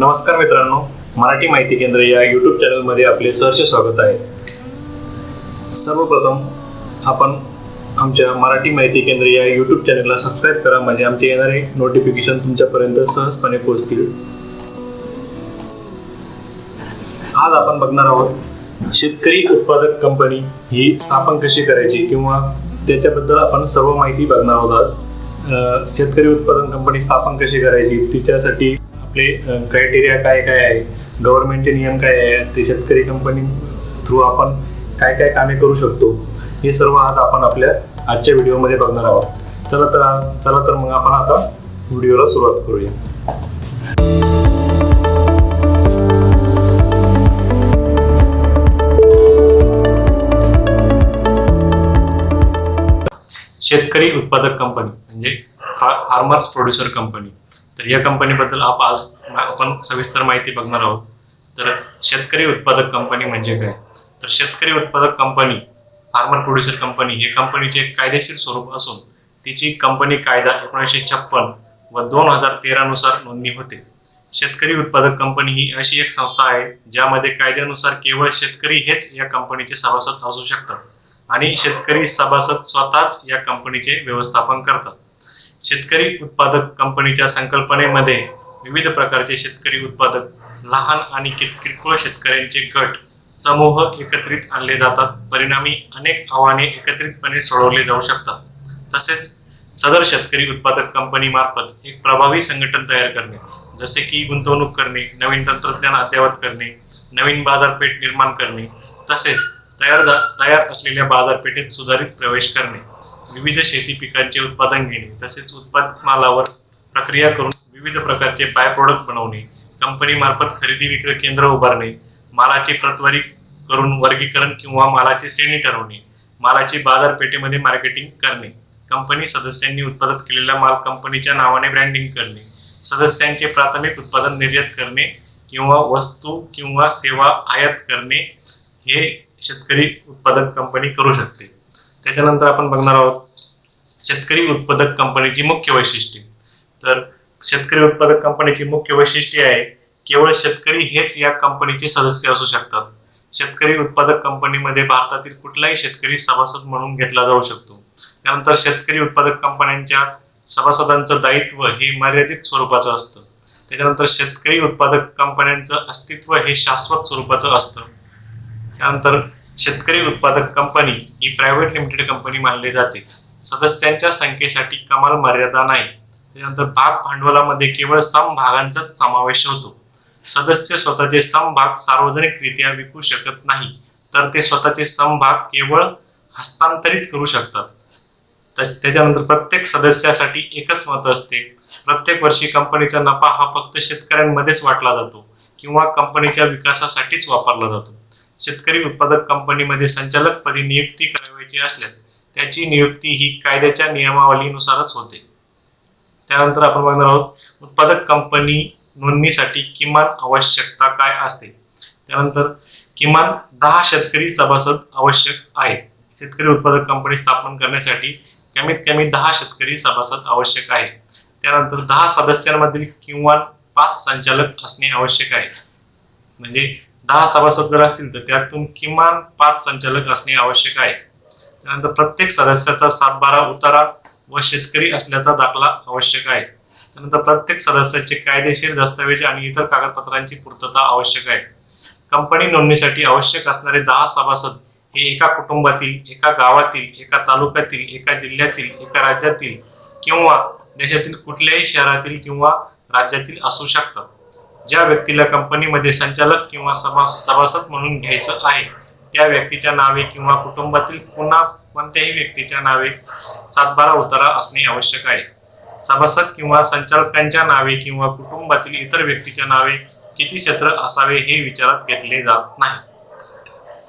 नमस्कार मित्रांनो मराठी माहिती केंद्र या यूट्यूब चॅनलमध्ये आपले सहर्ष स्वागत आहे. सर्वप्रथम आपण आमच्या मराठी माहिती केंद्र या यूट्यूब चॅनलला सबस्क्राईब करा म्हणजे आमचे येणारे नोटिफिकेशन तुमच्यापर्यंत सहजपणे पोहोचतील. आज आपण बघणार आहोत शेतकरी उत्पादक कंपनी ही स्थापन कशी करायची किंवा त्याच्याबद्दल आपण सर्व माहिती बघणार आहोत आज. शेतकरी उत्पादन कंपनी स्थापन कशी करायची तिच्यासाठी आपले क्रायटेरिया काय काय आहे? गव्हर्नमेंटचे नियम काय आहे? ते शेतकरी कंपनी थ्रू आपण काय काय कामे करू शकतो? हे सर्व आज आपण आपल्या आजच्या व्हिडिओमध्ये बघणार आहोत. चला तर चला तर मग आपण आता व्हिडिओला सुरुवात करूया. शेतकरी उत्पादक कंपनी म्हणजे फार्मर्स प्रोड्युसर कंपनी तर या कंपनीबद्दल आप आज आपण सविस्तर माहिती बघणार आहोत. तर शेतकरी उत्पादक कंपनी म्हणजे काय? तर शेतकरी उत्पादक कंपनी फार्मर प्रोड्युसर कंपनी हे कंपनीचे एक कायदेशीर स्वरूप असून तिची कंपनी कायदा एकोणीसशे छप्पन व दोन हजार तेरानुसार नोंदणी होते. शेतकरी उत्पादक कंपनी ही अशी एक संस्था आहे ज्यामध्ये कायद्यानुसार केवळ शेतकरी हेच या कंपनीचे सभासद असू शकतात आणि शेतकरी सभासद स्वतःच या कंपनीचे व्यवस्थापन करतात. शेतकरी उत्पादक कंपनीच्या संकल्पनेमध्ये विविध प्रकारचे शेतकरी उत्पादक लहान आणि किर- किरकोळ शेतकऱ्यांचे गट समूह एकत्रित आणले जातात. परिणामी अनेक आव्हाने एकत्रितपणे सोडवले जाऊ शकतात. तसेच सदर शेतकरी उत्पादक कंपनीमार्फत एक प्रभावी संघटन तयार करणे जसे की गुंतवणूक करणे नवीन तंत्रज्ञान अद्ययावत करणे नवीन बाजारपेठ निर्माण करणे तसेच तयार जा तयार असलेल्या बाजारपेठेत सुधारित प्रवेश करणे. विविध शेती पिकांचे उत्पादन घेणे तसेच उत्पादित मालावर प्रक्रिया करून विविध प्रकारचे बाय प्रोडक्ट बनवणे कंपनीमार्फत खरेदी विक्री केंद्र उभारणे मालाचे प्रतवारी करून वर्गीकरण किंवा मालाची श्रेणी ठरवणे मालाची बाजारपेठेमध्ये मार्केटिंग करणे कंपनी सदस्यांनी उत्पादन केलेला माल कंपनीच्या नावाने ब्रँडिंग करणे सदस्यांचे प्राथमिक उत्पादन निर्यात करणे किंवा वस्तू किंवा सेवा आयात करणे हे शेतकरी उत्पादक कंपनी करू शकते. त्याच्यानंतर आपण बघणार आहोत शेतकरी उत्पादक कंपनीची मुख्य वैशिष्ट्ये. तर शेतकरी उत्पादक कंपनीची मुख्य वैशिष्ट्ये आहे केवळ शेतकरी हेच या कंपनीचे सदस्य असू शकतात. शेतकरी उत्पादक कंपनीमध्ये भारतातील कुठलाही शेतकरी सभासद म्हणून घेतला जाऊ शकतो. त्यानंतर शेतकरी उत्पादक कंपन्यांच्या सभासदांचं दायित्व हे मर्यादित स्वरूपाचं असतं. त्याच्यानंतर शेतकरी उत्पादक कंपन्यांचं अस्तित्व हे शाश्वत स्वरूपाचं असतं. त्यानंतर शेतकरी उत्पादक कंपनी ही प्रायव्हेट लिमिटेड कंपनी मानली जाते. सदस्यांच्या संख्येसाठी कमाल मर्यादा नाही. त्यानंतर भाग भांडवलामध्ये केवळ समभागांचाच समावेश होतो. सदस्य स्वतःचे समभाग सार्वजनिकरित्या विकू शकत नाही तर ते स्वतःचे समभाग केवळ हस्तांतरित करू शकतात. त्याच्यानंतर प्रत्येक सदस्यासाठी एकच मत असते. प्रत्येक वर्षी कंपनीचा नफा हा फक्त शेतकऱ्यांमध्येच वाटला जातो किंवा कंपनीच्या विकासासाठीच वापरला जातो. शेतकरी उत्पादक कंपनीमध्ये संचालकपदी नियुक्ती करावयाची असल्यास त्याची नियुक्ती ही कायद्याच्या नियमावलीनुसारच होते. त्यानंतर आपण बघणार आहोत उत्पादक कंपनी नोंदणीसाठी किमान आवश्यकता काय असते? त्यानंतर किमान दहा शेतकरी सभासद आवश्यक आहेत शेतकरी उत्पादक कंपनी स्थापन करण्यासाठी कमीत कमी दहा शेतकरी सभासद आवश्यक आहे. त्यानंतर दहा सदस्यांमधील किंवा पाच संचालक असणे आवश्यक आहे. म्हणजे दहा सभासद जर असतील तर त्यातून किमान पाच संचालक असणे आवश्यक आहे. त्यानंतर प्रत्येक सदस्याचा सातबारा उतारा व शेतकरी असल्याचा दाखला आवश्यक आहे. त्यानंतर प्रत्येक सदस्याचे कायदेशीर दस्तावेज आणि इतर कागदपत्रांची पूर्तता आवश्यक आहे. कंपनी नोंदणीसाठी आवश्यक असणारे दहा सभासद हे एका कुटुंबातील एका गावातील एका तालुक्यातील एका जिल्ह्यातील एका राज्यातील किंवा देशातील कुठल्याही शहरातील किंवा राज्यातील असू शकतात. ज्या व्यक्तीला कंपनीमध्ये संचालक किंवा सभा सभासद म्हणून घ्यायचं आहे त्या व्यक्तीच्या नावे किंवा कुटुंबातील पुन्हा कोणत्याही व्यक्तीच्या नावे सातबारा उतारा असणे आवश्यक आहे. सभासद किंवा संचालकांच्या नावे किंवा कुटुंबातील इतर व्यक्तीच्या नावे किती क्षेत्र असावे हे विचारात घेतले जात नाही.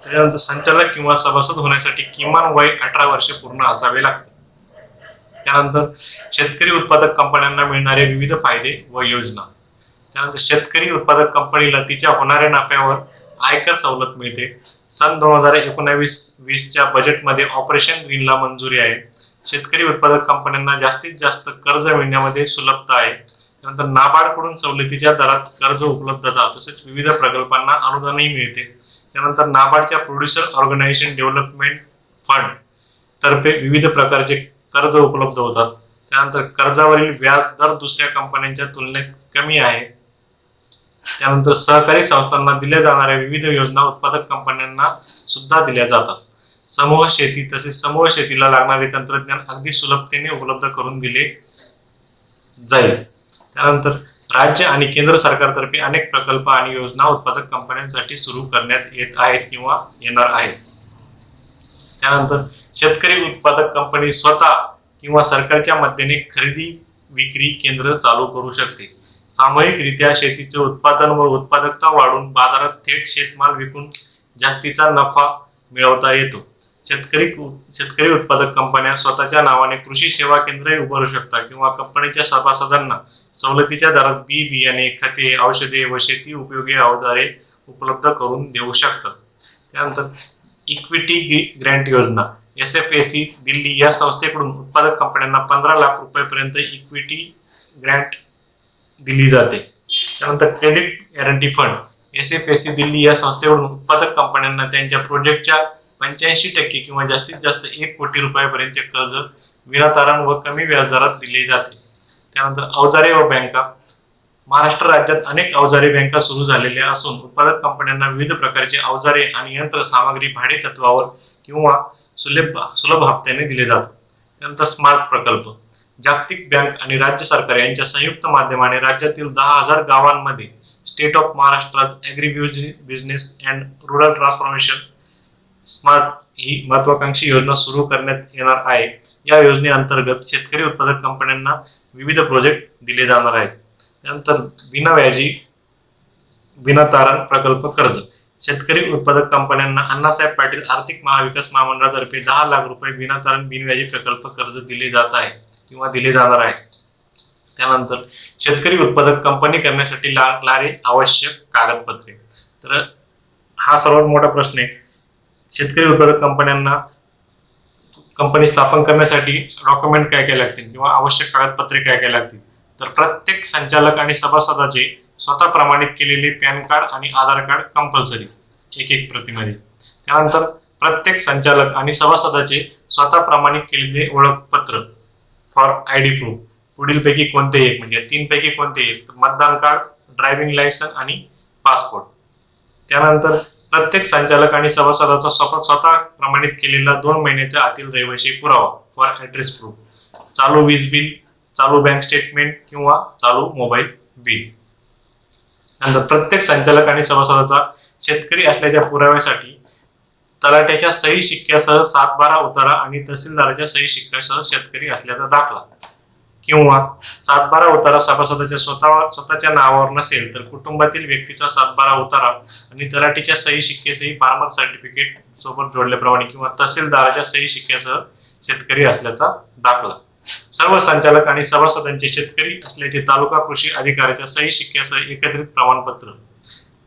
त्याच्यानंतर संचालक किंवा सभासद होण्यासाठी किमान वय अठरा वर्षे पूर्ण असावे लागते. त्यानंतर शेतकरी उत्पादक कंपन्यांना मिळणारे विविध फायदे व योजना. त्यानंतर शेतकरी उत्पादक कंपनीला तिच्या होणाऱ्या नफ्यावर आयकर सवलत मिळते. सन दोन हजार एकोणावीस वीसच्या बजेटमध्ये ऑपरेशन ग्रीनला मंजुरी आहे. शेतकरी उत्पादक कंपन्यांना जास्तीत जास्त कर्ज मिळण्यामध्ये सुलभता आहे. त्यानंतर नाबार्डकडून सवलतीच्या दरात कर्ज उपलब्धता तसेच विविध प्रकल्पांना अनुदानही मिळते. त्यानंतर नाबार्डच्या प्रोड्युसर ऑर्गनायझेशन डेव्हलपमेंट फंड तर्फे विविध प्रकारचे कर्ज उपलब्ध होतात. त्यानंतर कर्जावरील व्याज दर दुसऱ्या कंपन्यांच्या तुलनेत कमी आहे. त्यानंतर सहकारी संस्थांना दिल्या जाणाऱ्या विविध योजना उत्पादक कंपन्यांना सुद्धा दिल्या जातात. समूह शेती तसेच समूह शेतीला लागणारे तंत्रज्ञान अगदी सुलभतेने उपलब्ध करून दिले जाईल. त्यानंतर राज्य आणि केंद्र सरकारतर्फे अनेक प्रकल्प आणि योजना उत्पादक कंपन्यांसाठी सुरू करण्यात येत आहेत किंवा येणार आहेत. त्यानंतर शेतकरी उत्पादक कंपनी स्वतः किंवा सरकारच्या मदतीने खरेदी विक्री केंद्र चालू करू शकते. सामूहिकरित्या शेतीचे उत्पादन व उत्पादकता वाढून बाजारात थेट शेतमाल विकून जास्तीचा नफा मिळवता येतो. शेतकरी शेतकरी उत्पादक कंपन्या स्वतःच्या नावाने कृषी सेवा केंद्रही उभारू शकतात किंवा कंपनीच्या सभासदांना सवलतीच्या दरात बी बियाणे खते औषधे व शेती उपयोगी अवजारे उपलब्ध करून देऊ शकतात. त्यानंतर इक्विटी ग्रँट योजना S F A C Delhi या संस्थेकडून उत्पादक कंपन्यांना पंधरा लाख रुपयेपर्यंत इक्विटी ग्रँट दिली जाते. त्यानंतर credit guarantee fund S F S C Delhi या संस्थेकडून उत्पादक कंपन्यांना त्यांच्या प्रोजेक्टच्या पंच्याऐंशी टक्के किंवा जास्तीत जास्त एक कोटी रुपयापर्यंतचे कर्ज विनातारण व कमी व्याजदरात दिले जाते. त्यानंतर अवजारे व बँका महाराष्ट्र राज्यात अनेक अवजारे बँका सुरू झालेल्या असून उत्पादक कंपन्यांना विविध प्रकारचे अवजारे आणि यंत्र सामग्री भाडे तत्वावर किंवा सुलभ सुलभ हप्त्याने दिले जातात. त्यानंतर स्मार्ट प्रकल्प जागतिक बँक आणि राज्य सरकार यांच्या संयुक्त माध्यमाने राज्यातील दहा हजार गावांमध्ये state of Maharashtra agri business and rural transformation smart ही महत्वाकांक्षी योजना सुरू करण्यात येणार आहे. या योजनेअंतर्गत शेतकरी उत्पादक कंपन्यांना विविध प्रोजेक्ट दिले जाणार आहेत. त्यानंतर विनाव्याजी विनातारण प्रकल्प कर्ज. शेतकरी उत्पादक कंपन्यांना अण्णासाहेब पाटील आर्थिक महाविकास महामंडळातर्फे दहा लाख रुपये विनातारण बिनव्याजी प्रकल्प कर्ज दिले जात आहे. किंवा दिले जाणार आहे. त्यानंतर शेतकरी उत्पादक कंपनी करण्यासाठी लागणारे आवश्यक कागदपत्रे. तर हा सर्वात मोठा प्रश्न आहे. शेतकरी उत्पादक कंपन्यांना कंपनी स्थापन करण्यासाठी डॉक्युमेंट काय काय लागतील किंवा आवश्यक कागदपत्रे काय काय लागतील? तर प्रत्येक संचालक आणि सभासदाचे स्वतः प्रमाणित केलेले पॅन कार्ड आणि आधार कार्ड कंपल्सरी एक एक प्रतिमध्ये. त्यानंतर प्रत्येक संचालक आणि सभासदाचे स्वतः प्रमाणित केलेले ओळखपत्र फॉर आय डी प्रूफ पुढीलपैकी कोणते एक? म्हणजे तीन पैकी कोणते एक? तर मतदान कार्ड ड्रायव्हिंग लायसन आणि पासपोर्ट त्यानंतर प्रत्येक संचालक आणि सभासदाचा स्वतः स्वतः प्रमाणित केलेला दोन महिन्याच्या आतील रहिवाशी पुरावा फॉर ॲड्रेस प्रूफ चालू वीज बिल चालू बँक स्टेटमेंट किंवा चालू मोबाईल बिल नंतर प्रत्येक संचालक आणि सभासदाचा शेतकरी असल्याच्या पुराव्यासाठी तलाट्याच्या सही शिक्क्यासह सात बारा उतारा आणि तहसीलदाराच्या सही शिक्क्यासह शेतकरी असल्याचा दाखला. किंवा सात बारा उतारा सभासदाच्या स्वतः स्वतःच्या नावावर नसेल तर कुटुंबातील व्यक्तीचा सात बारा उतारा आणि तलाठीच्या सही शिक्केसही फार्मर सर्टिफिकेट सोबत जोडल्याप्रमाणे किंवा तहसीलदाराच्या सही शिक्क्यासह शेतकरी असल्याचा दाखला. सर्व संचालक आणि सभासदांचे शेतकरी असल्याचे तालुका कृषी अधिकाऱ्याच्या सही शिक्क्यासह एकत्रित प्रमाणपत्र.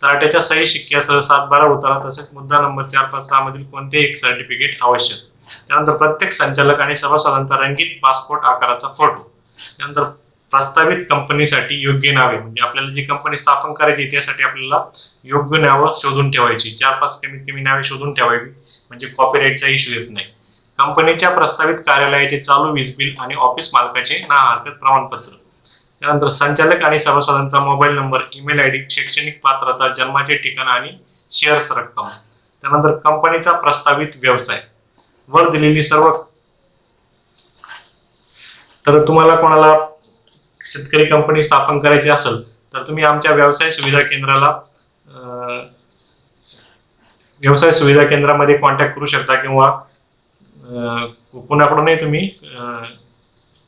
तलाट्याच्या सही शिक्क्यासह सात बारा उतारा तसेच मुद्दा नंबर चार पाच सहा मधील कोणतेही एक सर्टिफिकेट आवश्यक. त्यानंतर प्रत्येक संचालक आणि सभासदांचा रंगीत पासपोर्ट आकाराचा फोटो त्यानंतर प्रस्तावित कंपनीसाठी योग्य नावे म्हणजे आपल्याला जी कंपनी स्थापन करायची त्यासाठी आपल्याला योग्य नावं शोधून ठेवायची. चार पाच कमीत कमी नावे शोधून ठेवावी म्हणजे कॉपीराईटचा इश्यू येत नाही. कंपनीच्या प्रस्तावित कार्यालयाचे चालू वीज बिल आणि ऑफिस मालकाचे ना हरकत प्रमाणपत्र. त्यानंतर संचालक आणि सभासदांचा mobile number email I D शैक्षणिक पात्रता जन्माचे ठिकाण आणि शेअर्स रक्कम. त्यानंतर कंपनीचा प्रस्तावित व्यवसाय. वर दिलेली सर्व तर तुम्हाला कोणाला शेतकरी कंपनी स्थापन करायची असेल तर तुम्ही आमच्या व्यवसाय सुविधा केंद्राला व्यवसाय सुविधा केंद्रामध्ये कॉन्टॅक्ट करू शकता किंवा कुणाकडूनही तुम्ही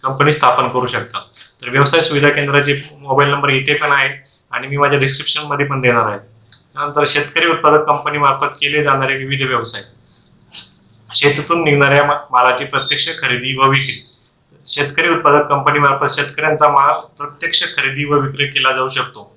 कंपनी स्थापन करू शकता तर व्यवसाय सुविधा केंद्राचे मोबाईल नंबर इथे पण आहे आणि मी माझ्या डिस्क्रिप्शनमध्ये पण देणार आहे. त्यानंतर शेतकरी उत्पादक कंपनीमार्फत केले जाणारे विविध व्यवसाय. शेतीतून निघणाऱ्या मा- मालाची प्रत्यक्ष खरेदी व विक्री. शेतकरी उत्पादक कंपनीमार्फत शेतकऱ्यांचा माल प्रत्यक्ष खरेदी व विक्री केला जाऊ शकतो.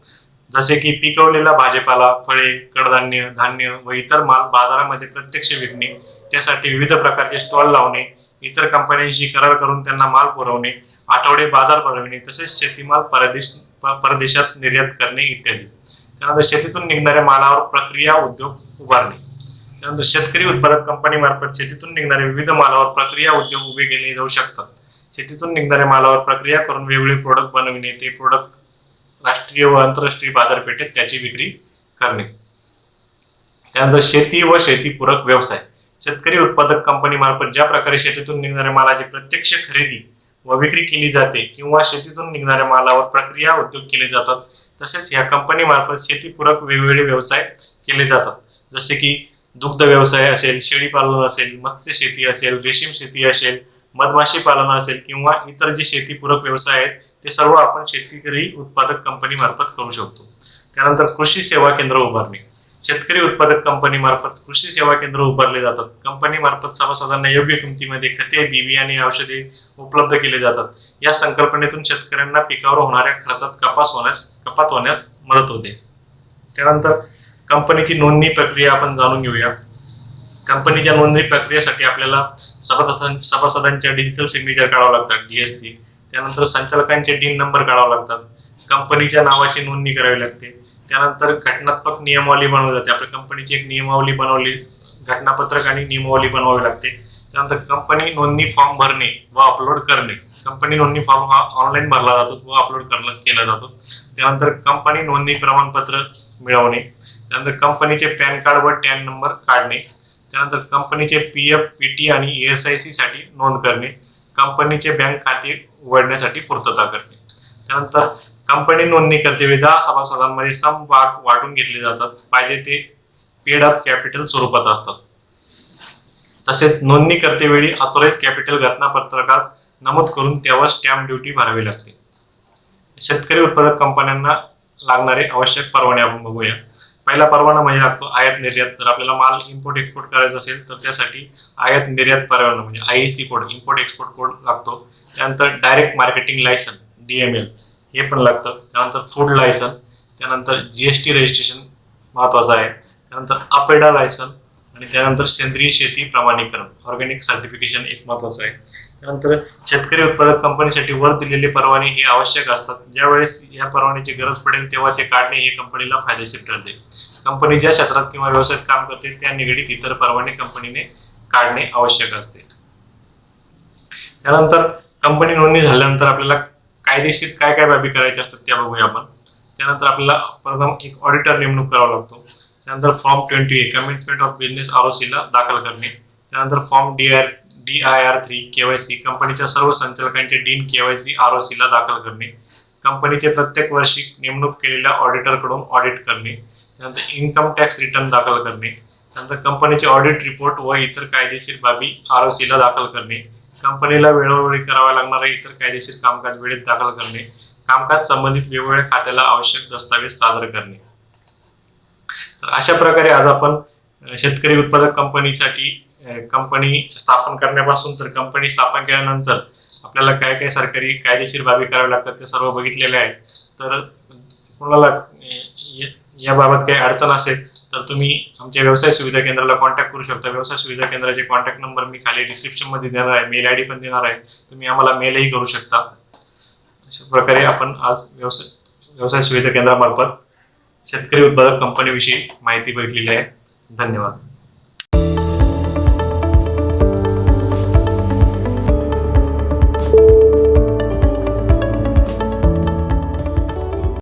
जसे की पिकवलेला भाजीपाला फळे कडधान्य धान्य व इतर माल बाजारामध्ये प्रत्यक्ष विकणे त्यासाठी विविध प्रकारचे स्टॉल लावणे इतर कंपन्यांशी करार करून त्यांना माल पुरवणे आठवडे बाजार भरविणे तसेच शेतीमाल परदेश प- परदेशात निर्यात करणे इत्यादी. त्यानंतर शेतीतून निघणाऱ्या मालावर प्रक्रिया उद्योग उभारणे. त्यानंतर शेतकरी उत्पादक कंपनीमार्फत शेतीतून निघणारे विविध मालावर प्रक्रिया उद्योग उभे केले जाऊ शकतात. शेतीतून निघणाऱ्या मालावर प्रक्रिया करून वेगवेगळे प्रोडक्ट बनविणे ते प्रोडक्ट राष्ट्रीय व आंतरराष्ट्रीय बाजारपेठेत त्याची विक्री करणे. त्यानंतर शेती व शेतीपूरक व्यवसाय. शेतकरी उत्पादक कंपनीमार्फत ज्या प्रकारे शेतीतून निघणाऱ्या मालाची प्रत्यक्ष खरेदी व विक्री केली जाते किंवा शेतीतून निघणाऱ्या मालावर प्रक्रिया उद्योग केले जातात तसेच या कंपनीमार्फत शेतीपूरक वेगवेगळे व्यवसाय केले जातात. जसे की दुग्ध व्यवसाय असेल शेळीपालन असेल मत्स्य शेती असेल रेशीम शेती असेल मधमाशी पालन असेल किंवा इतर जे शेतीपूरक व्यवसाय आहेत ते सर्व आपण शेतकरी उत्पादक कंपनीमार्फत करू शकतो. त्यानंतर कृषी सेवा केंद्र उभारणे. शेतकरी उत्पादक कंपनीमार्फत कृषी सेवा केंद्र उभारले जातात. कंपनीमार्फत सभासदांना योग्य किमतीमध्ये खते बी बियाणे औषधे उपलब्ध केले जातात. या संकल्पनेतून शेतकऱ्यांना पिकावर होणाऱ्या खर्चात कपास होण्यास कपात होण्यास मदत होते. त्यानंतर कंपनीची नोंदणी प्रक्रिया आपण जाणून घेऊया. कंपनीच्या नोंदणी प्रक्रियेसाठी आपल्याला सभासदां सभासदांच्या डिजिटल सिग्नेचर काढावं लागतात डीएससी त्यानंतर संचालकांचे डीन नंबर काढावा लागतात. कंपनीच्या नावाची नोंदणी करावी लागते. त्यानंतर घटनात्मक नियमावली बनवली जाते. आपल्या कंपनीची एक नियमावली बनवली. घटनापत्रक आणि नियमावली बनवावी लागते. त्यानंतर कंपनी नोंदणी फॉर्म भरणे व अपलोड करणे. कंपनी नोंदणी फॉर्म हा ऑनलाईन भरला जातो व अपलोड करला केला जातो. त्यानंतर कंपनी नोंदणी प्रमाणपत्र मिळवणे. त्यानंतर कंपनीचे पॅन कार्ड व टॅन नंबर काढणे. त्यानंतर कंपनीचे पी एफ पी टी आणि ई एस आय सी साठी नोंद करणे. कंपनीचे बँक खाते उघडण्यासाठी पूर्तता करणे. त्यानंतर कंपनी नोंदणी करते विधा सभासदांमध्ये सम भाग वाटून घेतले जातात. पाहिजे ते पेड अप कॅपिटल स्वरूपात असतात. तसेच नोंदणी करतेवेळी ऑथोराइज कॅपिटल घटनापत्रकात नमूद करून त्यावर स्टॅम्प ड्युटी भरावी लागते. शेतकरी उत्पादक कंपन्यांना लागणारे आवश्यक परवाने आपण बघूया. पहिला परवाना म्हणजे लागतो आयात निर्यात. जर आपल्याला माल इम्पोर्ट एक्सपोर्ट करायचा असेल तर त्यासाठी आयात निर्यात परवाना म्हणजे I C code import export code लागतो. त्यानंतर डायरेक्ट मार्केटिंग लायसन डीएमएल हे पण लागतं. त्यानंतर फूड लायसन त्यानंतर जीएसटी रजिस्ट्रेशन महत्वाचं आहे. त्यानंतर अफेडा लायसन आणि त्यानंतर सेंद्रिय शेती प्रमाणीकरण ऑर्गॅनिक सर्टिफिकेशन एक महत्वाचं आहे. त्यानंतर शेतकरी उत्पादक कंपनीसाठी वर दिलेले परवाने हे आवश्यक असतात. ज्यावेळेस या परवान्याची गरज पडेल तेव्हा ते काढणे हे कंपनीला फायदेशीर ठरते. कंपनी ज्या क्षेत्रात किंवा व्यवसायात काम करते त्या निगडीत इतर परवाने कंपनीने काढणे आवश्यक असते. त्यानंतर कंपनी नोंदणी झाल्यानंतर आपल्याला कायदेशीर काय काय बाबी करायच्या असतात त्या बघूया आपण. त्यानंतर आपल्याला प्रथम एक ऑडिटर नेमणूक करावा लागतो. त्यानंतर form twenty A commitment of business R O सीला दाखल करणे. त्यानंतर form D R D I R three K Y C कंपनीच्या सर्व संचालकांचे DIN K Y C R O सीला दाखल करणे. कंपनीचे प्रत्येक वर्षी नेमणूक केलेल्या ऑडिटरकडून ऑडिट करणे. त्यानंतर इन्कम टॅक्स रिटर्न दाखल करणे. त्यानंतर कंपनीचे ऑडिट रिपोर्ट व इतर कायदेशीर बाबी आर ओ सीला दाखल करणे. कंपनीला वेळोवेळी कराव्या लागणारे इतर कायदेशीर कामकाज वेळेत दाखल करणे कामकाज संबंधित वेगवेगळ्या खात्याला आवश्यक दस्तावेज सादर करणे. तर अशा प्रकारे आज आपण शेतकरी उत्पादक कंपनीसाठी कंपनी स्थापन करण्यापासून तर कंपनी स्थापन केल्यानंतर आपल्याला काय काय सरकारी कायदेशीर बाबी कराव्या लागतात ते सर्व बघितलेले आहे तर कोणाला याबाबत काही अडचण असेल तर तुम्ही आमच्या व्यवसाय सुविधा केंद्राला कॉन्टॅक्ट करू शकता. व्यवसाय सुविधा केंद्राचे कॉन्टॅक्ट नंबर मी खाली डिस्क्रिप्शनमध्ये देणार आहे. मेल आय डी पण देणार आहे. तुम्ही आम्हाला मेलही करू शकता. अशा प्रकारे आपण आज व्यवसाय व्यवसाय सुविधा केंद्रामार्फत शेतकरी उत्पादक कंपनीविषयी माहिती बघितलेली आहे. धन्यवाद.